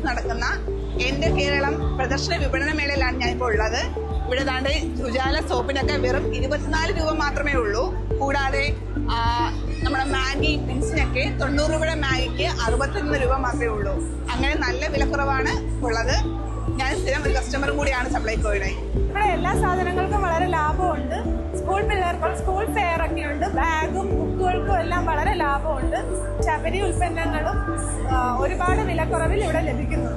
Brand Keralam പ്രദർശന വിപണന മേളയിലാണ് ഞാൻ ഇപ്പോൾ ഉള്ളത്. ഇവിടെ താണ്ട് ഉജാല സോപ്പിനൊക്കെ വെറും ഇരുപത്തിനാല് രൂപ മാത്രമേ ഉള്ളൂ. കൂടാതെ നമ്മുടെ മാഗി പിൻസിനൊക്കെ തൊണ്ണൂറ് രൂപയുടെ മാഗിക്ക് അറുപത്തൊന്ന് രൂപ മാത്രമേ ഉള്ളൂ. അങ്ങനെ നല്ല വിലക്കുറവാണ് ഉള്ളത്. ഞാൻ സ്ഥിരം ഒരു കസ്റ്റമർ കൂടിയാണ് സപ്ലൈകോയുടെ ഇവിടെ എല്ലാ സാധനങ്ങൾക്കും വളരെ ലാഭമുണ്ട്. സ്കൂൾ പിള്ളേർക്കും സ്കൂൾ ഫെയർ ഒക്കെ ഉണ്ട് ബാഗും ബുക്കുകൾക്കും എല്ലാം വളരെ ലാഭമുണ്ട്. ശബരി ഉൽപ്പന്നങ്ങളും ഒരുപാട് വിലക്കുറവിൽ ഇവിടെ ലഭിക്കുന്നുണ്ട്